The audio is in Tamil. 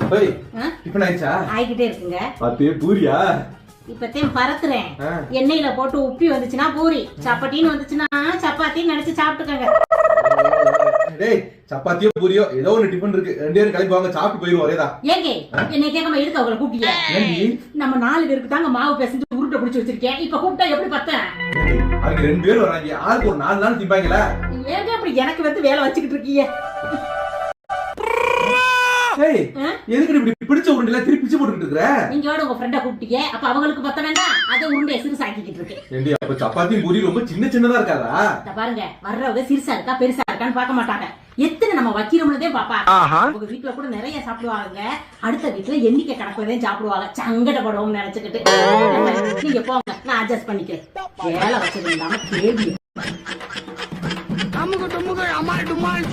ஆ? டிஃபன் ஆயிடுச்சா ஆயிக்கிட்டே இருக்குங்க. பாத்து பூரியா? இப்பத்தையும் பறத்துறேன் ஆ. எண்ணெயில போட்டு உப்பி வந்துச்சுன்னா பூரி. சப்பாத்தின்னு வந்துச்சுன்னா சப்பாத்தின்னு நினைச்சு சாப்பிட்டுக்கங்க. டேய் சப்பாத்தியோ பூரியோ ஏதோ ஒண்ணு டிஃபன் இருக்கு. ரெண்டு பேரும் கிளம்பி வாங்க சாப்பிட்டு போயிருவோம் ஒரேதான் ஏங்க என்னை கேட்காம எதுக்கு அவங்கள கூப்பிட்டீங்க? நம்ம நாலு பேருக்கு தாங்க மாவு பிசைஞ்சு உருட்டை பிடிச்சி வச்சிருக்கேன். இப்ப கூப்பிட்டா எப்படி ஏண்டி, அவங்க ரெண்டு பேரும் வராங்க. ஆளுக்கு ஒரு நாலு நாள் திம்பாங்களா ஏங்க அப்படி எனக்கு வந்து வேலை வச்சுக்கிட்டு இருக்கீங்க? எதுக்கு இப்படி பிடிச்ச உருண்டையில திருப்பி பிச்சு இருக்கிற? நீங்க உங்க ஃப்ரெண்ட கூப்பிட்டீங்க? அப்ப அவங்களுக்கு பத்த வேண்டாம். அதை உருண்டையை சிறுசாக்கிக்கிட்டு இருக்கேன் ஏண்டி அப்ப சப்பாத்தியும் பூரி ரொம்ப சின்ன சின்னதா இருக்காதா? இத பாருங்க வர்றவங்க சிறுசா இருக்கா பெருசா இருக்கான்னு பார்க்க மாட்டாங்க. எத்தனை நம்ம வைக்கிறோம்னதே பாப்பா உங்க வீட்டுல கூட நிறைய சாப்பிடுவாங்க. அடுத்த வீட்டுல எண்ணிக்கை கணக்குலதே சாப்பிடுவாங்க. சங்கடப்படுவோம் நினைச்சுக்கிட்டு. நீங்க போங்க நான் அட்ஜஸ்ட் பண்ணிக்கிறேன். வேலை வச்சது இல்லாம கேள்வி டுமால்.